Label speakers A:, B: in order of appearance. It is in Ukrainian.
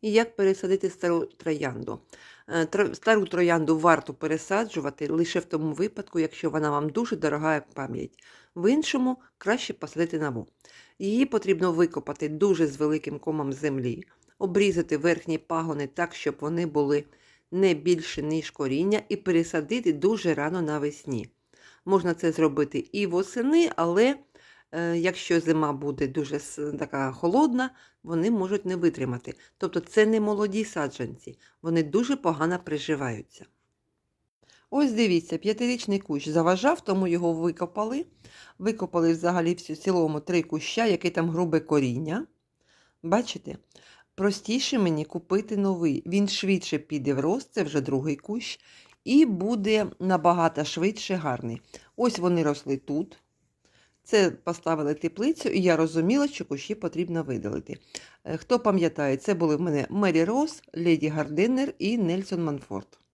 A: І як пересадити стару троянду? Е, Стару троянду варто пересаджувати лише в тому випадку, якщо вона вам дуже дорога пам'ять. В іншому краще посадити нову. Її потрібно викопати дуже з великим комом землі, обрізати верхні пагони так, щоб вони були не більше, ніж коріння, і пересадити дуже рано навесні. Можна це зробити і восени, але якщо зима буде дуже така холодна, вони можуть не витримати. Тобто це не молоді саджанці, вони дуже погано приживаються. Ось дивіться, п'ятирічний кущ заважав, тому його викопали. Викопали взагалі в цілому три куща, яке там грубе коріння. Бачите? Простіше мені купити новий. Він швидше піде в рост, це вже другий кущ, і буде набагато швидше гарний. Ось вони росли тут. Це поставили теплицю, і я розуміла, що кущі потрібно видалити. Е, Хто пам'ятає, це були в мене Мері Рос, Леді Гарденер і Нельсон Манфорд.